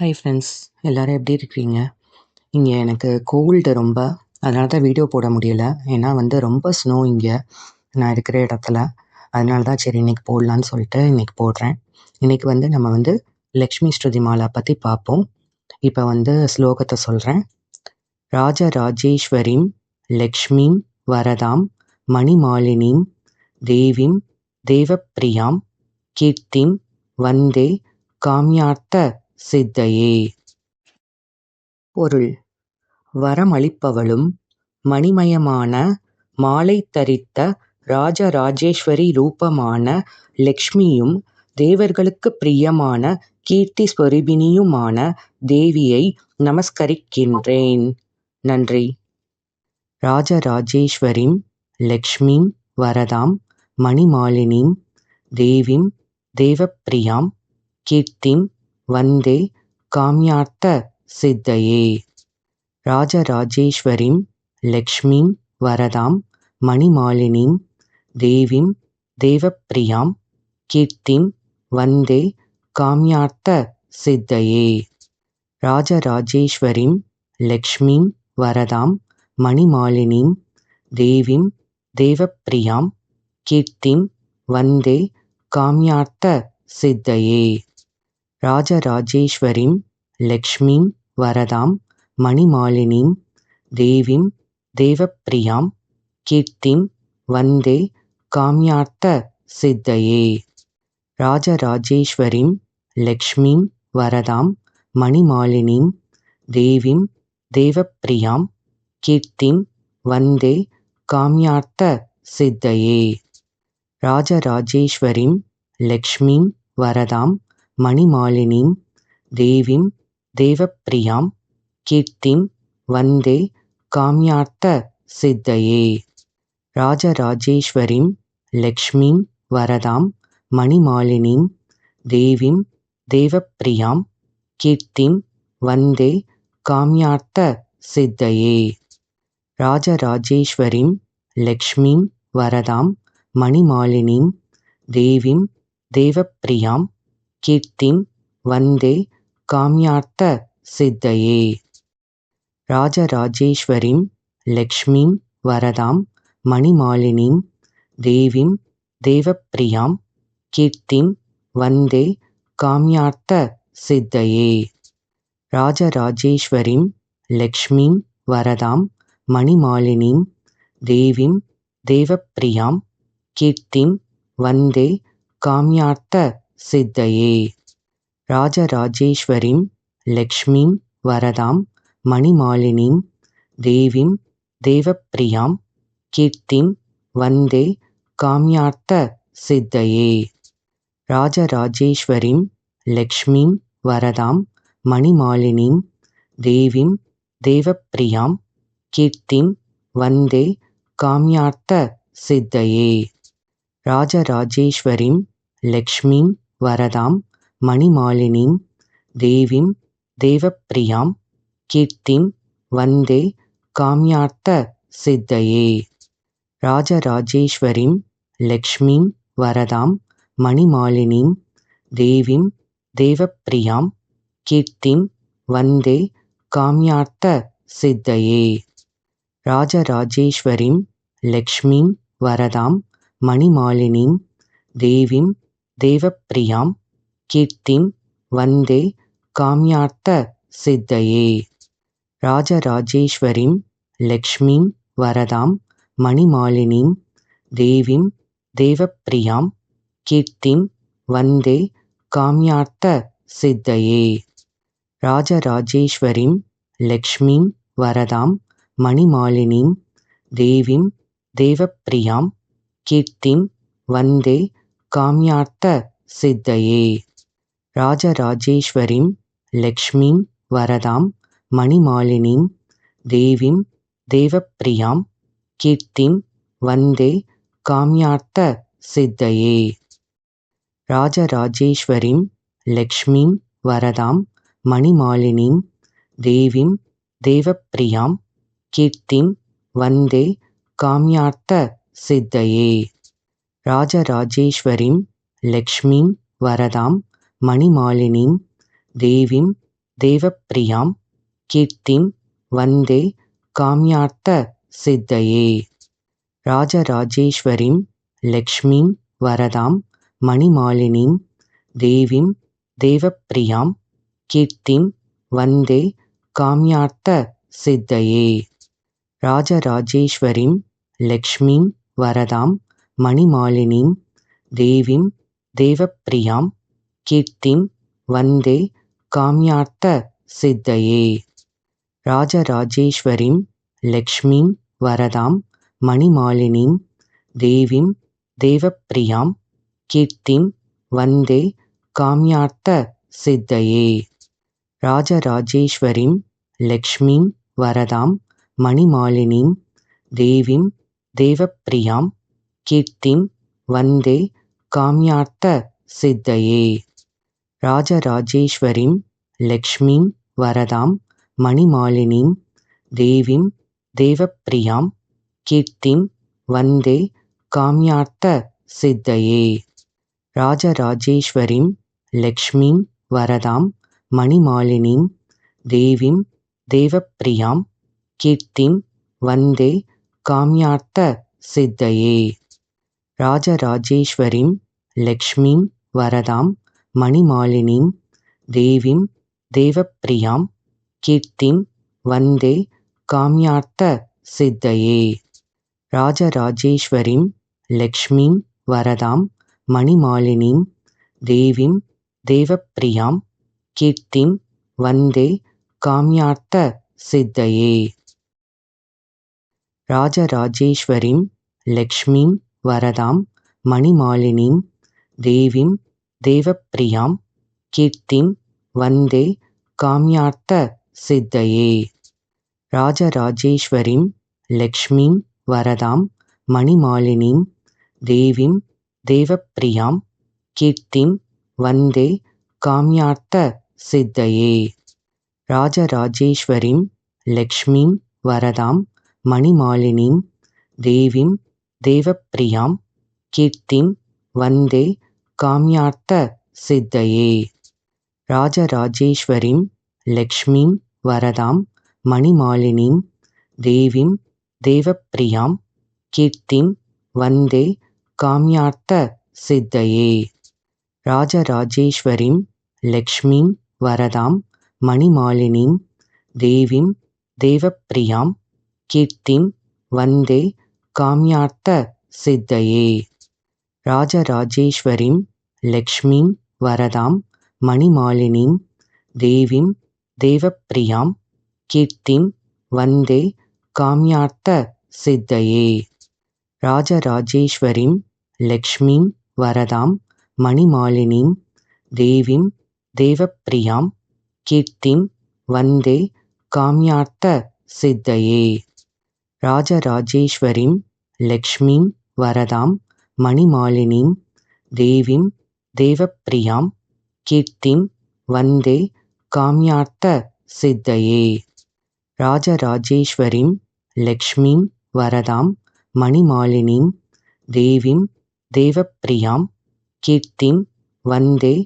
Hi friends எல்லோரும் எப்படி இருக்கிறீங்க? இங்கே எனக்கு கோல்டு ரொம்ப அதனால தான் வீடியோ போட முடியல. ஏன்னா வந்து ரொம்ப ஸ்னோ இங்கே. நான் இருக்கிற இடத்துல. அதனால தான் சரி இன்றைக்கி போடலான்னு சொல்லிட்டு இன்றைக்கி போடுறேன். இன்றைக்கி வந்து நம்ம வந்து லக்ஷ்மி ஸ்ருதி மாலா பற்றி பார்ப்போம். இப்போ வந்து ஸ்லோகத்தை சொல்கிறேன் ராஜராஜேஸ்வரிம் லக்ஷ்மிம் வரதாம் மணிமாலினிம் தேவிம் தேவப்பிரியாம் கீர்த்திம் வந்தே காமியார்த்த சித்தையே. பொருள். வரமளிப்பவளும் மணிமயமான மாலை தரித்த ராஜராஜேஸ்வரி ரூபமான லக்ஷ்மியும் தேவர்களுக்கு பிரியமான கீர்த்தி ஸ்வரூபிணியுமான தேவியை நமஸ்கரிக்கின்றேன். நன்றி. ராஜராஜேஸ்வரிம் லக்ஷ்மிம் வரதாம் மணிமாலினிம் தேவிம் தேவப்பிரியாம் கீர்த்திம் வந்தே காமியார்த்த சித்தையே. ராஜராஜேஸ்வரிம் லக்ஷ்மீம் வரதாம் மணிமாலினீம் தேவிம் தேவப்பிரியாம் கீர்த்திம் வந்தே காமியார்த்த சித்தையே. ராஜராஜேஸ்வரிம் லக்ஷ்மீம் வரதாம் மணிமாலினீம் தேவிம் தேவப்பிரியாம் கீர்த்திம் வந்தே காமியார்த்த சித்தையே. ராஜராஜேஸ்வரிம் லக்ஷ்மீம் வரதாம் மணிமாலினிம் தேவிம் தேவப்பிரியாம் கீர்த்திம் வந்தே காமியார்த்த சித்தையே. ராஜராஜேஸ்வரிம் லக்ஷ்மீம் வரதாம் மணிமாலினிம் தேவிம் தேவப்பிரியாம் கீர்த்திம் வந்தே காமியார்த்த சித்தையே. ராஜராஜேஸ்வரிம் லக்ஷ்மீம் வரதாம் மணிமாலினிம் தேவிம் தேவப்பிரியாம் கீர்த்திம் வந்தே காமியார்த்த சித்தையே. ராஜராஜேஸ்வரிம் லக்ஷ்மிம் வரதாம் மணிமாலினிம் தேவிம் தேவப்பிரியாம் கீர்த்திம் வந்தே காமியார்த்த சித்தையே. ராஜராஜேஸ்வரிம் லக்ஷ்மிம் வரதாம் மணிமாலினிம் தேவிம் தேவப்பிரியாம் கீர்த்திம் வந்தே காமியார்த்த சித்தையே. ராஜராஜேஸ்வரிம் லக்ஷ்மிம் வரதாம் மணிமாலினிம் தேவிம் தேவப்பிரியாம் கீர்த்திம் வந்தே காமியார்த்த சித்தையே. ராஜராஜேஸ்வரிம் லக்ஷ்மிம் வரதாம் மணிமாலினிம் தேவிம் தேவப்பிரியாம் கீர்த்திம் வந்தே காமியார்த்த சித்தையே. ராஜராஜேஸ்வரிம் லக்ஷ்மீம் வரதாம் மணிமாலினிம் தேவிம் தேவப்பிரியாம் கீர்த்திம் வந்தே காமியார்த்த சித்தையே. ராஜராஜேஸ்வரிம் லக்ஷ்மீம் வரதாம் மணிமாலினிம் தேவிம் தேவப்பிரியாம் கீர்த்திம் வந்தே காமியார்த்த சித்தையே. ராஜராஜேஸ்வரிம் லக்ஷ்மீம் வரதாம் மணிமாலினிம் தேவிம் தேவப்பிரியாம் கீர்த்திம் வந்தே காமியார்த்த சித்தையே. ராஜராஜேஸ்வரிம் லக்ஷ்மிம் வரதாம் மணிமாலினிம் தேவிம் தேவப்பிரியாம் கீர்த்திம் வந்தே காமியார்த்த சித்தையே. ராஜராஜேஸ்வரிம் லக்ஷ்மிம் வரதாம் மணிமாலினிம் தேவிம் தேவப்பிரியாம் கீர்த்திம் வந்தே காமியார்த்த சித்தையே. ராஜராஜேஸ்வரிம் லக்ஷ்மிம் வரதாம் மணிமாலினிம் தேவிம் தேவப்பிரியாம் கீர்த்திம் வந்தே காமியார்த்த சித்தையே. ராஜராஜேஸ்வரிம் லக்ஷ்மிம் வரதாம் மணிமாலினிம் தேவிம் தேவப்பிரியாம் கீர்த்திம் வந்தே காமியார்த்த சித்தையே. ராஜராஜேஸ்வரிம் லக்ஷ்மீம் வரதாம் மணிமாலினீம் தேவிம் தேவப்பிரியாம் கீர்த்திம் வந்தே காமியார்த்த சித்தையே. ராஜராஜேஸ்வரிம் லக்ஷ்மீம் வரதாம் மணிமாலினீம் தேவிம் தேவப்பிரியாம் கீர்த்திம் வந்தே காமியார்த்த சித்தையே. ராஜராஜேஸ்வரிம் லக்ஷ்மிம் வரதாம் மணிமாலினிம் தேவிம் தேவப்பிரியாம் கீர்த்திம் வந்தே காம்யார்த்த சித்தயே. ராஜராஜேஸ்வரிம் லக்ஷ்மிம் வரதாம் மணிமாலினிம் தேவிம் தேவப்பிரியாம் கீர்த்திம் வந்தே காம்யார்த்த சித்தயே. ராஜராஜேஸ்வரிம் லக்ஷ்மிம் வரதாம் மணிமாலினிம் தேவிம் தேவப்பிரியாம் கீர்த்திம் வந்தே காம்யார்த்த சித்தயே. ராஜராஜேஸ்வரிம் லக்ஷ்மிம் வரதாம் மணிமாலினிம் தேவிம் தேவப்பிரியாம் கீர்த்திம் வந்தே காம்யார்த்த சித்தயே. ராஜராஜேஸ்வரிம் லக்ஷ்மிம் வரதாம் மணிமாலினிம் தேவிம் தேவப்பிரியாம் கீர்த்திம் வந்தே காம்யார்த்த சித்தயே. ராஜராஜேஸ்வரிம் லக்ஷ்மிம் வரதாம் மணிமாலினிம் தேவிம் தேவப்பிரியாம் கீர்த்திம் வந்தே காம்யார்த்த சித்தயே. ராஜராஜேஸ்வரிம் லக்ஷ்மிம் வரதாம் மணிமாலினிம் தேவிம் தேவப்பிரியாம் கீர்த்திம் வந்தே காம்யார்த்த சித்தயே. ராஜராஜேஸ்வரிம் லக்ஷ்மிம் வரதாம் மணிமாலினிம் தேவிம் தேவப்பிரியாம் கீர்த்திம் வந்தே காம்யார்த்த சித்தயே. ராஜராஜேஸ்வரிம் லக்ஷ்மிம் வரதாம் மணிமாலினிம் தேவிம் தேவப்பிரியாம் கீர்த்திம் வந்தே காம்யார்த்த சித்தயே. ராஜராஜேஸ்வரிம் லக்ஷ்மிம் வரதாம் மணிமாலினிம் தேவிம் தேவப்பிரியாம் கீர்த்திம் வந்தே காம்யார்த்த சித்தையே. ராஜராஜேஸ்வரிம் லக்ஷ்மிம் வரதாம் மணிமாலினிம் தேவிம் தேவப்பிரியாம் கீர்த்திம் வந்தே காம்யார்த்த சித்தையே. ராஜராஜேஸ்வரிம் லக்ஷ்மிம் வரதாம் மணிமாலினிம் தேவிம் தேவப்பிரியாம் கீர்த்திம் வந்தே காம்யார்த்த சித்தயே. ராஜராஜேஸ்வரிம் லக்ஷ்மீம் வரதாம் மணிமாலினீம் தேவிம் தேவப்பிரியாம் கீர்த்திம் வந்தே காம்யார்த்த சித்தயே. ராஜராஜேஸ்வரிம் லக்ஷ்மீம் வரதாம் மணிமாலினீம் தேவிம் தேவப்பிரியாம் கீர்த்திம் வந்தே காம்யார்த்த சித்தயே. ராஜராஜேஸ்வரிம் லக்ஷ்மீம் வரதாம் மணிமாலினீம் தேவிம் தேவப்பிரியாம் கீர்த்திம் வந்தே காம்யார்த்த சித்தயே. ராஜராஜேஸ்வரிம் லக்ஷ்மீம் வரதாம் மணிமாலினீம் தேவிம் தேவப்பிரியாம் கீர்த்திம் வந்தே காம்யார்த்த சித்தயே. ராஜராஜேஸ்வரிம் லக்ஷ்மிம் வரதாம் மணிமாலினிம் தேவிம் தேவப்பிரியாம் கீர்த்திம் வந்தே காம்யார்த்த சித்தயே. ராஜராஜேஸ்வரிம் லக்ஷ்மிம் வரதாம் மணிமாலினிம் தேவிம் தேவப்பிரியாம் கீர்த்திம் வந்தே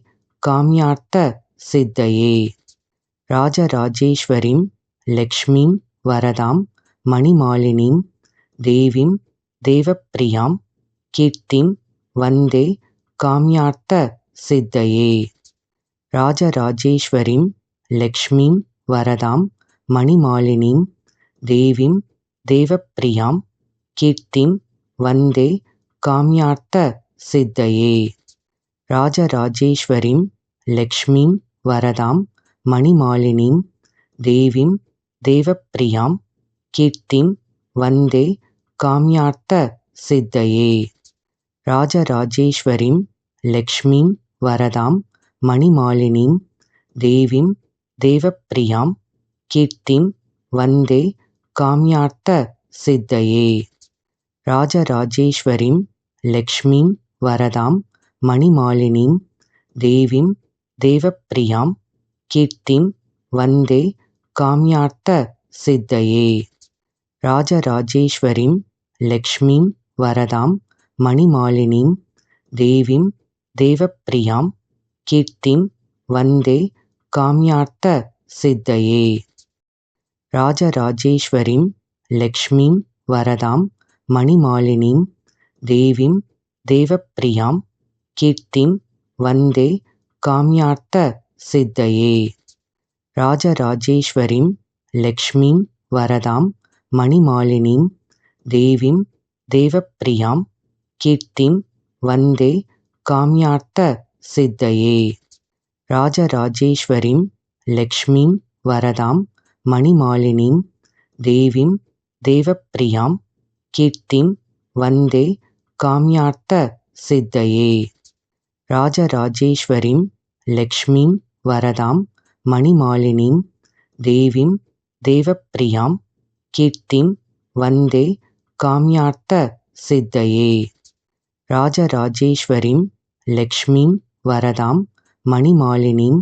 காம்யார்த்த சித்தயே. ராஜராஜேஸ்வரிம் லக்ஷ்மிம் வரதாம் மணிமாலினிம் தேவிம் தேவப்பிரியாं கீர்த்திம் வந்தே காமியார்த்த சித்தயே! ராஜராஜேஸ்வரிं லக்ஷ்மிं வரதாம் மணிமாலினிம் தேவிம் தேவப்பிரியாं கீர்த்திம் வந்தே காமியார்த்த சித்தயே! ராஜராஜேஸ்வரிं லக்ஷ்மிம் வரதாம் மணிமாலினிம் தேவிம் தேவப்பிரியாம் கீர்த்திம் வந்தே காம்யார்த்த சித்தயே. ராஜராஜேஸ்வரிம் லக்ஷ்மிம் வரதாம் மணிமாலினிம் தேவிம் தேவப்பிரியாம் கீர்த்திம் வந்தே காம்யார்த்த சித்தயே. ராஜராஜேஸ்வரிம் லக்ஷ்மிம் வரதாம் மணிமாலினிம் தேவிம் தேவப்பிரியாம் கீர்த்திம் வந்தே காம்யார்த்த சித்தயே. ராஜராஜேஸ்வரிம் லக்ஷ்மிம் வரதாம் மணிமாலினிம் தேவிம் தேவப்பிரியாம் கீர்த்திம் வந்தே காம்யார்த்த சித்தயே. ராஜராஜேஸ்வரிம் லக்ஷ்மிம் வரதாம் மணிமாலினிம் தேவிம் தேவப்பிரியாம் கீர்த்திம் வந்தே காம்யார்த்த சித்தயே. ராஜராஜேஸ்வரிம் லக்ஷ்மிம் வரதாம் மணிமாலினிம் தேவிம் தேவப்பிரியாம் கீர்த்திம் வந்தே காம்யார்த்த சித்தயே. ராஜராஜேஸ்வரிம் லக்ஷ்மிம் வரதாம் மணிமாலினிம் தேவிம் தேவப்பிரியாம் கீர்த்திம் வந்தே காம்யார்த்த சித்தயே. ராஜராஜேஸ்வரிம் லக்ஷ்மிம் வரதாம் மணிமாலினிம் தேவிம் தேவப்பிரியாம் கீர்த்திம் வந்தே காமியார்த்த சித்தயே! ராஜராஜேஸ்வரிம் லக்ஷ்மிம் வரதாம் மணிமாலினிம்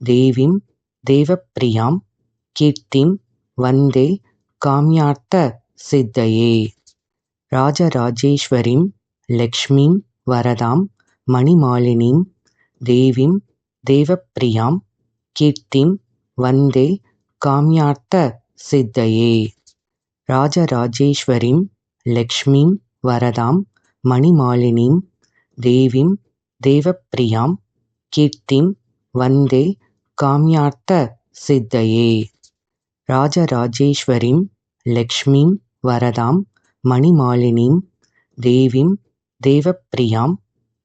தேவிம் தேவப்பிரியாம் கீர்த்திம் வந்தே காமியார்த்த சித்தயே! ராஜராஜேஸ்வரிம் லக்ஷ்மிம் வரதாம் மணிமாலினிம் தேவிம் தேவப்பிரியாம் கீர்த்திம் வந்தே காமியார்த்த சித்தயே! ராஜராஜேஸ்வரிம் லக்ஷ்மிம் வரதாம் மணிமாலினிம் தேவிம் தேவப்பிரியாம் கீர்த்திம் வந்தே காமியார்த்த சித்தையே. ராஜராஜேஸ்வரிம் லக்ஷ்மிம் வரதாம் மணிமாலினிம் தேவிம் தேவப்பிரியாம்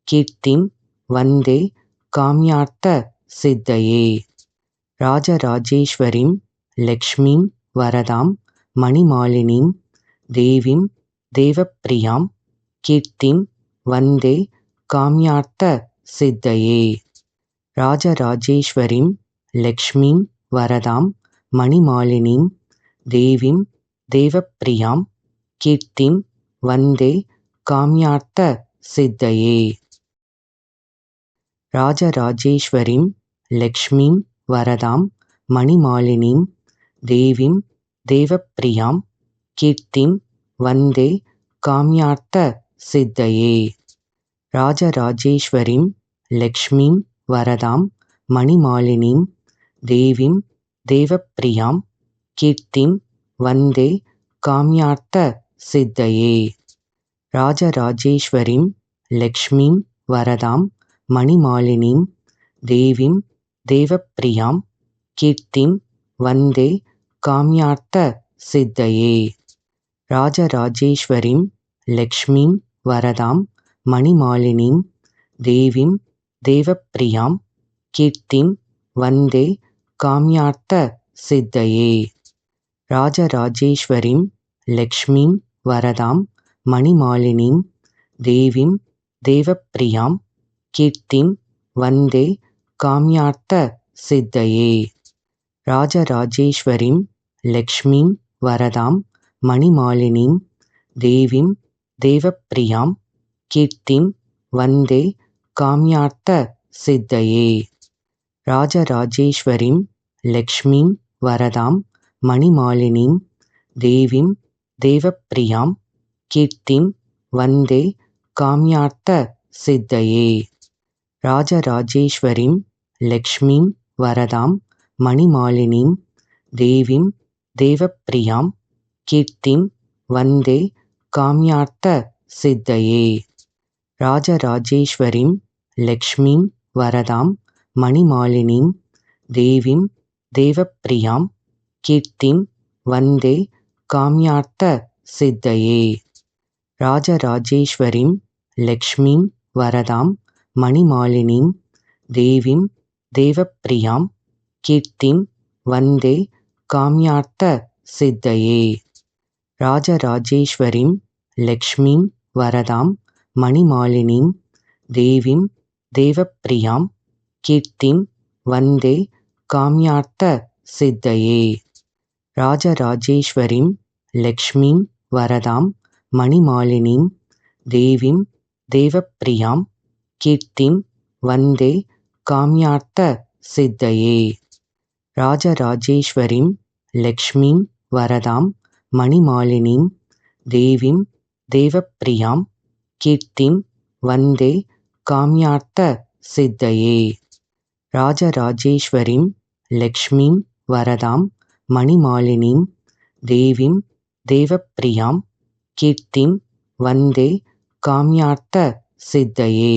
கீர்த்திம் வந்தே காமியார்த்த சித்தையே. ராஜராஜேஸ்வரிம் லக்ஷ்மிம் வரதாம் மணிமாலினிம் தேவிம் தேவப்பிரியாம் கீர்த்திம் வந்தே காம்யார்த்த சித்தையே. ராஜராஜேஸ்வரிம் லக்ஷ்மிம் வரதாம் மணிமாலினிம் தேவிம் தேவப்பிரியாம் கீர்த்திம் வந்தே காம்யார்த்த சித்தையே. ராஜராஜேஸ்வரிம் லக்ஷ்மிம் வரதாம் மணிமாலினிம் தேவிம் தேவப்பிரியாம் கீர்த்திம் வந்தே காமியார்த்த சித்தயே. ராஜராஜேஸ்வரிம் லக்ஷ்மிம் வரதாம் மணிமாலினிம் தேவிம் தேவப்பிரியாம் கீர்த்திம் வந்தே காமியார்த்த சித்தயே. ராஜராஜேஸ்வரிம் லக்ஷ்மிம் வரதாம் மணிமாலினிம் தேவிம் தேவப்பிரியாம் கீர்த்திம் வந்தே कीर्तिं वन्दे काम्यार्थसिद्धये राजराजेश्वरीं लक्ष्मीं वरदां मणिमालिनीं देवीं देवप्रियां कीर्तिं वन्दे काम्यार्थसिद्धये राजराजेश्वरीं लक्ष्मीं वरदां मणिमालिनीं देवीं देवप्रियां कीर्तिं वन्दे काम्यार्थसिद्धये राजराजेश्वरीं लक्ष्मीं லக்ஷ்மீம் வரதாம் மணிமாலினீம் தேவீம் தேவப்பிரியாம் கீர்த்திம் வந்தே காம்யார்த்த சித்தையே. ராஜராஜேஸ்வரிம் லக்ஷ்மீம் வரதாம் மணிமாலினீம் தேவீம் தேவப்பிரியாம் கீர்த்திம் வந்தே காம்யார்த்த சித்தையே. ராஜராஜேஸ்வரிம் லக்ஷ்மீம் வரதாம் மணிமாலினீம் தேவீம் தேவப்பிரியாம் கீர்த்திம் வந்தே காம்யார்த்த சித்தயே. ராஜராஜேஸ்வரிம் லக்ஷ்மிம் வரதாம் மணிமாலினிம் தேவிம் தேவப்பிரியாம் கீர்த்திம் வந்தே காம்யார்த்த சித்தயே. ராஜராஜேஸ்வரிம் லக்ஷ்மிம் வரதாம் மணிமாலினிம் தேவிம் தேவப்பிரியாம் கீர்த்திம் வந்தே देवीं देवप्रियां कीर्तिं वन्दे काम्यार्थसिद्धये राजराजेश्वरीं लक्ष्मीं वरदां मणिमालिनीं देवीं देवप्रियां कीर्तिं वन्दे काम्यार्थसिद्धये राजराजेश्वरीं लक्ष्मीं वरदां मणिमालिनीं देवीं देवप्रियां कीर्तिं वन्दे काम्यार्थसिद्धये லக்ஷ்மீம் வரதாம் மணிமாலினீம் தேவீம் தேவப்பிரியாம் கீர்த்திம் வந்தே காம்யார்த்த சித்தையே. ராஜராஜேஸ்வரிம் லக்ஷ்மீம் வரதாம் மணிமாலினீம் தேவீம் தேவப்பிரியாம் கீர்த்திம் வந்தே காம்யார்த்த சித்தையே.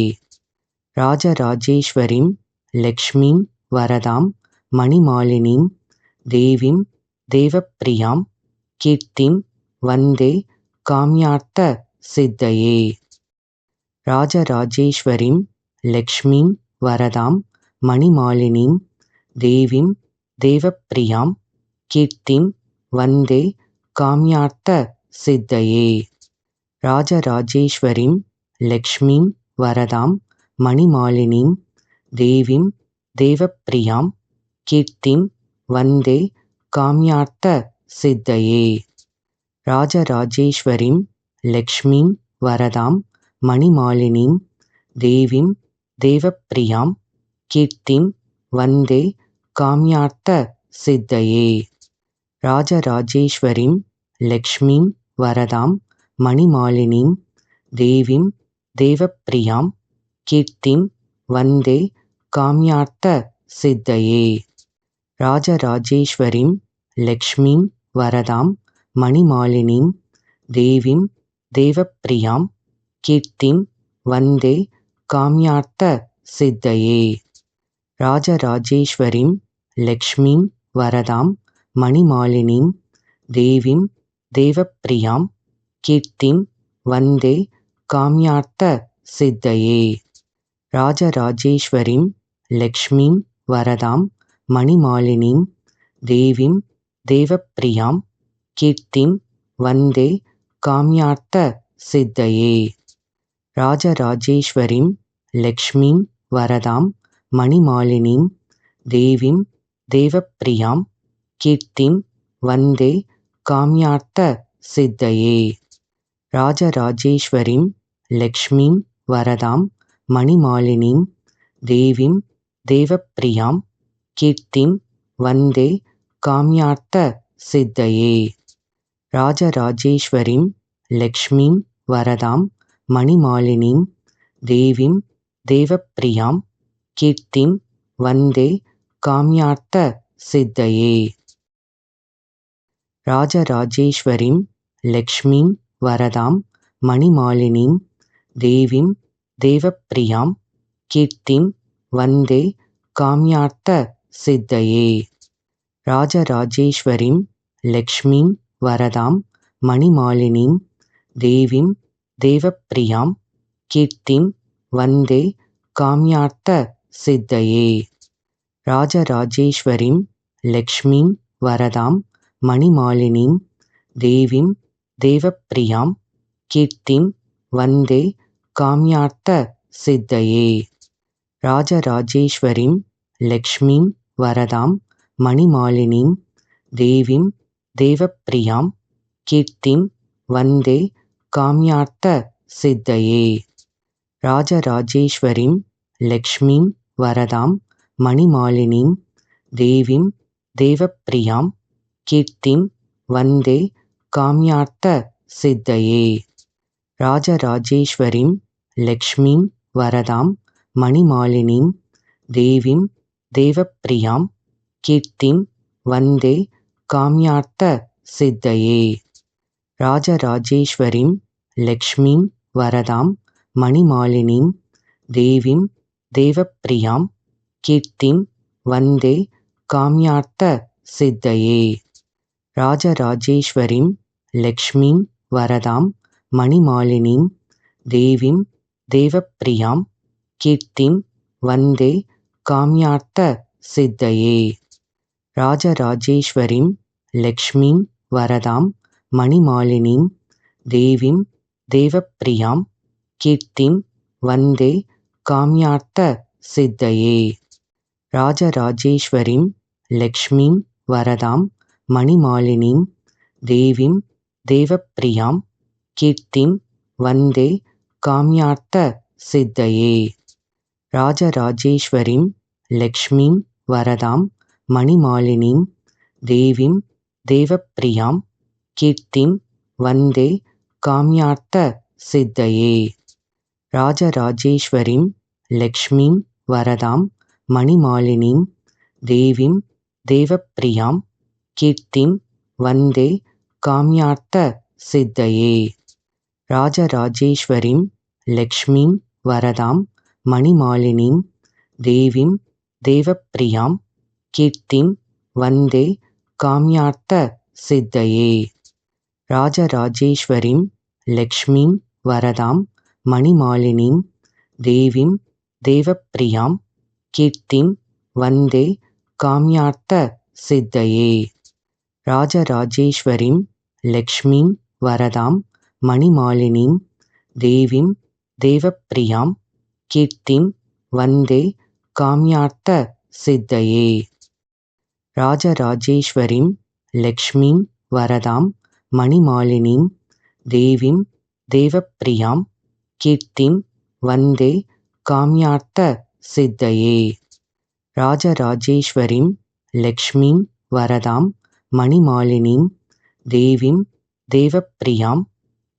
ராஜராஜேஸ்வரிம் லக்ஷ்மீம் வரதாம் மணிமாலினீம் தேவீம் தேவப்பிரியாம் கீர்த்திம் வந்தே காம்யார்த்த சித்தயே. ராஜராஜேஸ்வரிம் லக்ஷ்மிம் வரதாம் மணிமாலினிம் தேவிம் தேவப்பிரியாம் கீர்த்திம் வந்தே காம்யார்த்த சித்தயே. ராஜராஜேஸ்வரிம் லக்ஷ்மிம் வரதாம் மணிமாலினிம் தேவிம் தேவப்பிரியாம் கீர்த்திம் வந்தே காமியார்த்த சித்தயே. ராஜராஜேஸ்வரிம் லக்ஷ்மீம் வரதாம் மணிமாலினிம் தேவிம் தேவப்பிரியாம் கீர்த்திம் வந்தே காம்யார்த்த சித்தயே. ராஜராஜேஸ்வரிம் லக்ஷ்மீம் வரதாம் மணிமாலினிம் தேவிம் தேவப்பிரியாம் கீர்த்திம் வந்தே காம்யார்த்த சித்தயே. ராஜராஜேஸ்வரிம் லக்ஷ்மிம் வரதாம் மணிமாலினிம் தேவிம் தேவப்பிரியாம் கீர்த்திம் வந்தே காம்யார்த்த சித்தயே. ராஜராஜேஸ்வரிம் லக்ஷ்மிம் வரதாம் மணிமாலினிம் தேவிம் தேவப்பிரியாம் கீர்த்திம் வந்தே காம்யார்த்த சித்தயே. ராஜராஜேஸ்வரிம் லக்ஷ்மிம் வரதாம் மணிமாலினிம் தேவிம் தேவப்பிரியாம் கீர்த்திம் வந்தே காம்யார்த்த சித்தையே. ராஜராஜேஸ்வரிம் லக்ஷ்மிம் வரதாம் மணிமாலினிம் தேவிம் தேவப்பிரியாம் கீர்த்திம் வந்தே காம்யார்த்த சித்தையே. ராஜராஜேஸ்வரிம் லக்ஷ்மிம் வரதாம் மணிமாலினிம் தேவிம் தேவப்பிரியாம் கீர்த்திம் வந்தே காம்யார்த்த சித்தயே. ராஜராஜேஸ்வரிம் லக்ஷ்மிம் வரதாம் மணிமாலினிம் தேவிம் தேவப்பிரியாம் கீர்த்திம் வந்தே காம்யார்த்த சித்தயே. ராஜராஜேஸ்வரிம் லக்ஷ்மிம் வரதாம் மணிமாலினிம் தேவிம் தேவப்பிரியாம் கீர்த்திம் வந்தே காம்யார்த்த சித்தையே! ராஜராஜேஸ்வரிம் லக்ஷ்மீம் வரதாம் மணிமாலினிம் தேவிம் தேவப்பிரியாம் கீர்த்திம் வந்தே காம்யார்த்த சித்தையே! ராஜராஜேஸ்வரிம் லக்ஷ்மீம் வரதாம் மணிமாலினிம் தேவிம் தேவப்பிரியாம் கீர்த்திம் வந்தே காம்யார்த்த சித்தையே! ராஜராஜேஸ்வரிம் லக்ஷ்மீம் வரதாம் மணிமாலினிம் தேவிம் தேவப்பிரியாம் கீர்த்திம் வந்தே காம்யார்த்த சித்தையே. ராஜராஜேஸ்வரிம் லக்ஷ்மிம் வரதாம் மணிமாலினிம் தேவிம் தேவப்பிரியாம் கீர்த்திம் வந்தே காம்யார்த்த சித்தையே. ராஜராஜேஸ்வரிம் லக்ஷ்மிம் வரதாம் மணிமாலினிம் தேவிம் தேவப்பிரியாம் கீர்த்திம் வந்தே காம்யார்த்த சித்தயே. ராஜராஜேஸ்வரிம் லக்ஷ்மிம் வரதாம் மணிமாலினிம் தேவிம் தேவப்பிரியாம் கீர்த்திம் வந்தே காம்யார்த்த சித்தயே. ராஜராஜேஸ்வரிம் லக்ஷ்மிம் வரதாம் மணிமாலினிம் தேவிம் தேவப்பிரியாம் கீர்த்திம் வந்தே காம்யார்த்த சித்தயே. ராஜராஜேஸ்வரிம் லக்ஷ்மீம் வரதாம் மணிமாலினீம் தேவிம் தேவப்பிரியாம் கீர்த்திம் வந்தே காம்யார்த்த சித்தையே. ராஜராஜேஸ்வரிம் லக்ஷ்மீம் வரதாம் மணிமாலினீம் தேவிம் தேவப்பிரியாம் கீர்த்திம் வந்தே காம்யார்த்த சித்தையே. ராஜராஜேஸ்வரிம் லக்ஷ்மீம் வரதாம் மணிமாலினீம் தேவீம் தேவப்பிரியாம் கீர்த்திம் வந்தே காம்யார்த்த சித்தயே. ராஜராஜேஸ்வரிம் லக்ஷ்மீம் வரதாம் மணிமாலினீம் தேவீம் தேவப்பிரியாம் கீர்த்திம் வந்தே காம்யார்த்த சித்தயே. ராஜராஜேஸ்வரிம் லக்ஷ்மீம் வரதாம் மணிமாலினீம் தேவீம் தேவப்பிரியாம் கீர்த்திம் வந்தே காம்யார்த்த சித்தயே. ராஜராஜேஸ்வரிம் லக்ஷ்மிம் வரதாம் மணிமாலினிம் தேவிம் தேவப்பிரியாம் கீர்த்திம் வந்தே காம்யார்த்த சித்தயே. ராஜராஜேஸ்வரிம் லக்ஷ்மிம் வரதாம் மணிமாலினிம் தேவிம் தேவப்பிரியாம் கீர்த்திம் வந்தே காம்யார்த்த சித்தயே. ராஜராஜேஸ்வரிं லக்ஷ்மீம் வரதாம் மணிமாலினீம் தேவிம் தேவப்பிரியாம் கீர்த்திம் வந்தே காம்யார்த்த சித்தையே. ராஜராஜேஸ்வரிं லக்ஷ்மீம் வரதாம் மணிமாலினீம் தேவிம் தேவப்பிரியாம்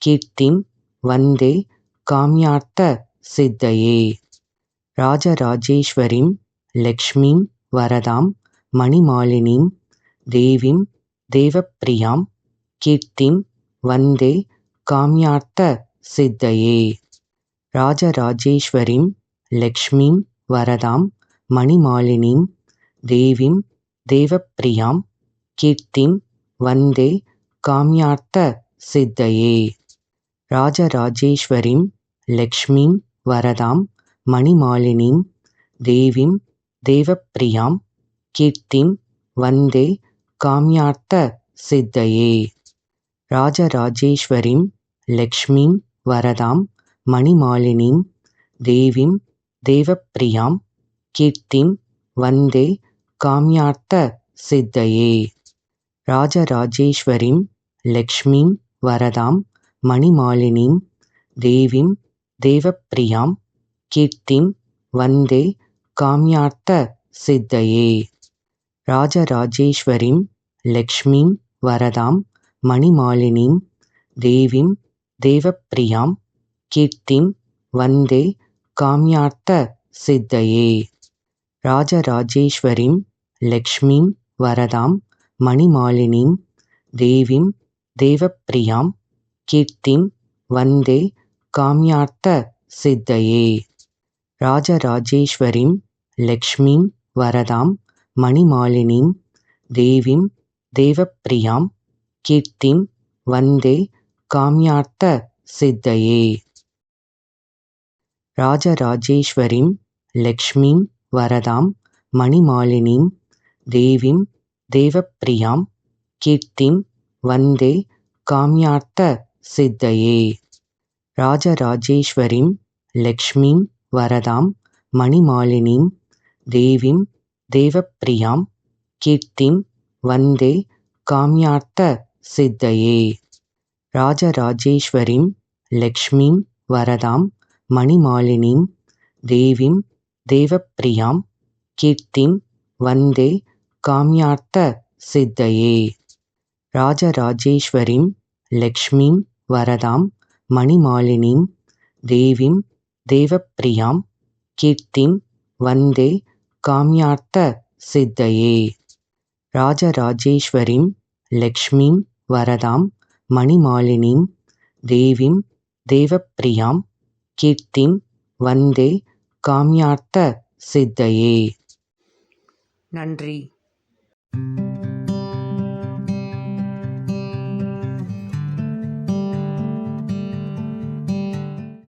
கீர்த்திம் வந்தே காம்யார்த்த சித்தையே. ராஜராஜேஸ்வரிं லக்ஷ்மீம் வரதாம் மணிமாலினிம் தேவிம் தேவப்பிரியாம் கீர்த்திம் வந்தே காம்யார்த்த சித்தயே. ராஜராஜேஸ்வரிं லக்ஷ்மீம் வரதாம் மணிமாலினிம் தேவிம் தேவப்பிரியாம் கீர்த்திம் வந்தே காம்யார்த்த சித்தயே. ராஜராஜேஸ்வரிं லக்ஷ்மீம் வரதாம் மணிமாலினீம் தேவீம் தேவப்பிரியாं கீர்த்திं வந்தே காம்யார்த்த சித்தயே. ராஜராஜேஸ்வரிं லக்ஷ்மீம் வரதாம் மணிமாலினீம் தேவீம் தேவப்பிரியாं கீர்த்திம் வந்தே காம்யார்த்த சித்தயே. ராஜராஜேஸ்வரிं லக்ஷ்மீம் வரதாம் மணிமாலினீம் தேவீம் தேவப்பிரியாं கீர்த்திம் வந்தே காம்யார்த்த சித்தயே. ராஜராஜேஸ்வரிம் லக்ஷ்மிம் வரதாம் மணிமாலினிம் தேவிம் தேவப்பிரியாம் கீர்த்திம் வந்தே காம்யார்த்த சித்தயே. ராஜராஜேஸ்வரிं லக்ஷ்மிம் வரதாம் மணிமாலினிம் தேவிம் தேவப்பிரியாம் கீர்த்திம் வந்தே காம்யார்த்த சித்தயே. ராஜராஜேஸ்வரிம் லக்ஷ்மிம் வரதாம் மணிமாலினிம் தேவிம் தேவப்பிரியாம் கீர்த்திம் வந்தே காம்யார்த்த சித்தயே. ராஜராஜேஸ்வரிம் லக்ஷ்மிம் வரதாம் மணிமாலினிம் தேவிம் தேவப்பிரியாம் கீர்த்திம் வந்தே காம்யார்த்த சித்தயே. ராஜராஜேஸ்வரிம் லக்ஷ்மிம் வரதாம் மணிமாலினிம் தேவிம் தேவப்பிரியாம் கீர்த்திம் வந்தே காம்யார்த்த சித்தையே. ராஜராஜேஸ்வரிம் லக்ஷ்மிம் வரதாம் மணிமாலினிம் தேவிம் தேவப்பிரியாம் கீர்த்திம் வந்தே காம்யார்த்த சித்தையே. ராஜராஜேஸ்வரிம் லக்ஷ்மிம் வரதாம் மணிமாலினிம் தேவிம் தேவப்பிரியாம் கீர்த்திம் வந்தே காம்யார்த்த சித்தையே. ராஜராஜேஸ்வரிம் லக்ஷ்மீம் வரதாம் மணிமாலினீம் தேவிம் தேவப்பிரியாம் கீர்த்திம் வந்தே காம்யார்த்த சித்தையே. நன்றி.